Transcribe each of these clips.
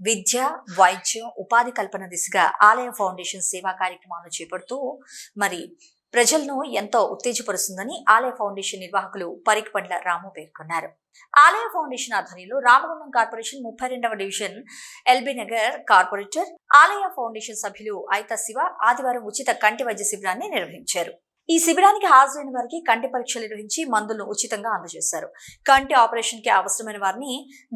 విద్య వైద్యం ఉపాధి కల్పన దిశగా ఆలయ ఫౌండేషన్ సేవా కార్యక్రమాలను చేపడుతూ మరి ప్రజలను ఎంతో ఉత్తేజపరుస్తుందని ఆలయ ఫౌండేషన్ నిర్వాహకులు పరికిపండ్ల రాము పేర్కొన్నారు. ఆలయ ఫౌండేషన్ ఆధ్వర్యంలో రామగుండం కార్పొరేషన్ ముప్పై రెండవ division LB Nagar corporator Alaya foundation సభ్యులు ఐత శివ ఆదివారం ఉచిత కంటి వైద్య శిబిరాన్ని నిర్వహించారు. ఈ శిబిరానికి హాజరైన వారికి కంటి పరీక్షలు నిర్వహించి మందులను ఉచితంగా అందజేశారు. కంటి ఆపరేషన్కి అవసరమైన వారిని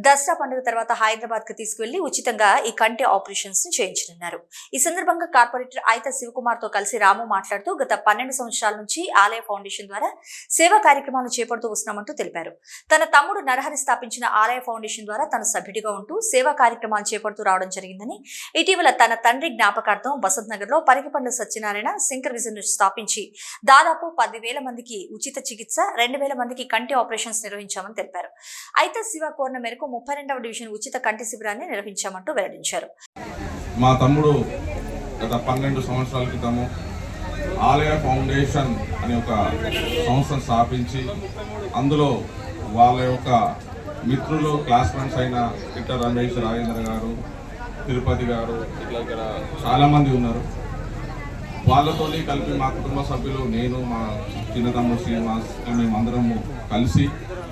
దసరా పండుగ తర్వాత హైదరాబాద్కు తీసుకువెళ్ళి ఉచితంగా ఈ కంటి ఆపరేషన్స్ని చేయించనున్నారు. ఈ సందర్భంగా కార్పొరేటర్ ఐత శివకుమార్తో కలిసి రాము మాట్లాడుతూ గత పన్నెండు సంవత్సరాల నుంచి ఆలయ ఫౌండేషన్ ద్వారా సేవా కార్యక్రమాలు చేపడుతూ వస్తున్నామంటూ తెలిపారు. తన తమ్ముడు నరహరి స్థాపించిన ఆలయ ఫౌండేషన్ ద్వారా తన సభ్యుడిగా ఉంటూ సేవా కార్యక్రమాలు చేపడుతూ రావడం జరిగిందని ఇటీవల తన తండ్రి జ్ఞాపకార్థం వసంత్ నగర్లో పరిగిపండ్ల సత్యనారాయణ శంకర్ విజన్ స్థాపించి దాదాపు పదివేల మందికి ఉచిత చికిత్స రెండు వేల మందికి కంటి ఆపరేషన్స్ నిర్వహించామని తెలిపారు. అయితే శివ కోరిన మేరకు ముప్పై రెండవ డివిజన్ ఉచిత కంటి శిబిరాన్ని నిర్వహించామంటూ వెల్లడించారు. మా తమ్ముడు గత పన్నెండు సంవత్సరాల క్రితము ఆలయ ఫౌండేషన్ అనే ఒక సంస్థను స్థాపించి అందులో వాళ్ళ యొక్క మిత్రులు క్లాస్మేట్స్ అయిన ఇట్ట రమేష్ రాజేంద్ర గారు తిరుపతి గారు ఇట్లా ఇక్కడ చాలామంది ఉన్నారు. వాళ్ళతోని కలిపి మా కుటుంబ సభ్యులు నేను మా చిన్నతమ్ముడు శ్రీనివాస్ మేమందరము కలిసి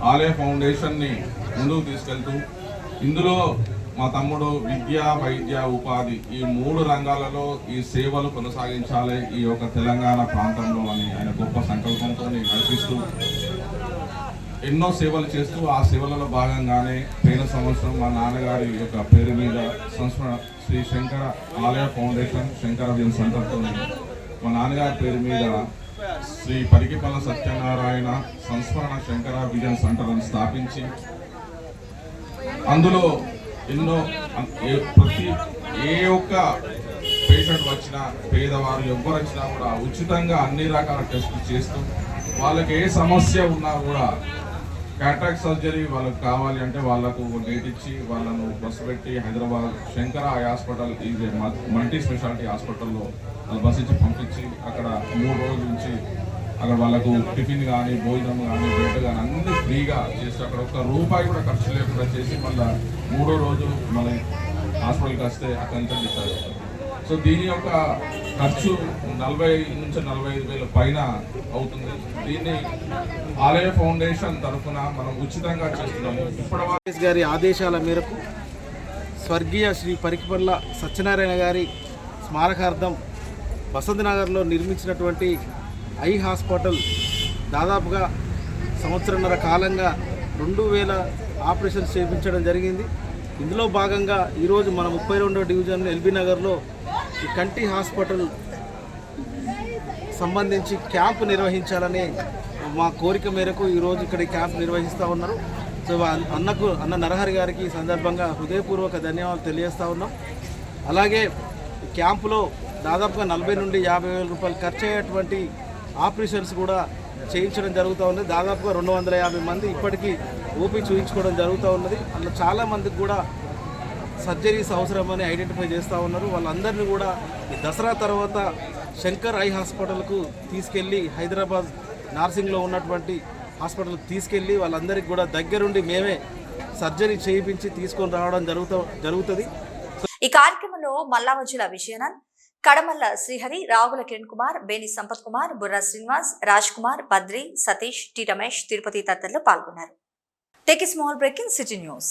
ఆలయ ఫౌండేషన్ని ముందుకు తీసుకెళ్తూ ఇందులో మా తమ్ముడు విద్య వైద్య ఉపాధి ఈ మూడు రంగాలలో ఈ సేవలు కొనసాగించాలి ఈ యొక్క తెలంగాణ ప్రాంతంలో అని ఆయన గొప్ప సంకల్పంతో నడిపిస్తూ ఎన్నో సేవలు చేస్తూ ఆ సేవలలో భాగంగానే పోయిన సంవత్సరం మా నాన్నగారి యొక్క పేరు మీద సంస్మరణ శ్రీ శంకర ఆలయ ఫౌండేషన్ శంకర విజన్ సెంటర్తో మా నాన్నగారి పేరు మీద శ్రీ పరికిపల్ల సత్యనారాయణ సంస్మరణ శంకర విజన్ స్థాపించి అందులో ఎన్నో ప్రతి ఏ ఒక్క పేషెంట్ వచ్చినా పేదవారు ఎవ్వరు వచ్చినా కూడా ఉచితంగా అన్ని రకాల టెస్టులు చేస్తూ వాళ్ళకి ఏ సమస్య ఉన్నా కూడా క్యాట్రాక్ట్ సర్జరీ వాళ్ళకి కావాలి అంటే వాళ్ళకు డేట్ ఇచ్చి వాళ్ళను బస్సు పెట్టి హైదరాబాద్ శంకర ఐ హాస్పిటల్ ఇది మల్టీ స్పెషాలిటీ హాస్పిటల్లో వాళ్ళు బస్ ఇచ్చి పంపించి అక్కడ మూడు రోజుల నుంచి అక్కడ వాళ్ళకు టిఫిన్ కానీ భోజనం కానీ బెడ్ కానీ అన్ని ఫ్రీగా చేసి అక్కడ ఒక్క రూపాయి కూడా ఖర్చు లేకుండా చేసి మళ్ళీ మూడో రోజు మళ్ళీ హాస్పిటల్కి వస్తే అక్కడ నుంచి డిశ్చార్జ్ సో దీని యొక్క ఖర్చు నలభై నుంచి నలభై ఐదు వేల పైన అవుతుంది. దీన్ని ఆలయ ఫౌండేషన్ తరఫున మనం ఉచితంగా చేస్తున్నాము. ఇప్పటి గారి ఆదేశాల మేరకు స్వర్గీయ శ్రీ పరికిపల్ల సత్యనారాయణ గారి స్మారకార్థం వసంత్ నగర్లో నిర్మించినటువంటి ఐ హాస్పిటల్ దాదాపుగా సంవత్సరంన్నర కాలంగా రెండు వేల ఆపరేషన్స్ చేయించడం జరిగింది. ఇందులో భాగంగా ఈరోజు మన ముప్పై రెండో డివిజన్ ఎల్బీ నగర్లో ఈ కంటి హాస్పిటల్ సంబంధించి క్యాంప్ నిర్వహించాలని మా కోరిక మేరకు ఈరోజు ఇక్కడ క్యాంప్ నిర్వహిస్తూ ఉన్నారు. సో అన్నకు అన్న నరహరి గారికి ఈ సందర్భంగా హృదయపూర్వక ధన్యవాదాలు తెలియజేస్తూ ఉన్నాం. అలాగే క్యాంపులో దాదాపుగా నలభై నుండి యాభై వేల రూపాయలు ఖర్చు అయ్యేటువంటి ఆపరేషన్స్ కూడా చేయించడం జరుగుతూ ఉంది దాదాపుగా రెండు వందల యాభై మంది ఇప్పటికీ ఓపీ చూయించుకోవడం జరుగుతూ ఉన్నది. అందులో చాలా మందికి కూడా సర్జరీస్ అవసరమని ఐడెంటిఫై చేస్తూ ఉన్నారు. వాళ్ళందరినీ కూడా ఈ దసరా తర్వాత శంకర్ ఐ హాస్పిటల్కు తీసుకెళ్ళి హైదరాబాద్ నార్సింగ్లో ఉన్నటువంటి హాస్పిటల్కి తీసుకెళ్ళి వాళ్ళందరికీ కూడా దగ్గరుండి మేమే సర్జరీ చేయించి తీసుకొని రావడం జరుగుతూ జరుగుతుంది. ఈ కార్యక్రమంలో మల్లావజుల విజయనాథ్ కడమల్ల శ్రీహరి రావుల కిరణ్ కుమార్ బేని సంపత్ కుమార్ బుర్రా శ్రీనివాస్ రాజ్ కుమార్ బద్రి సతీష్ టి రమేష్ తిరుపతి తదితరులు పాల్గొన్నారు. Take small break in city news.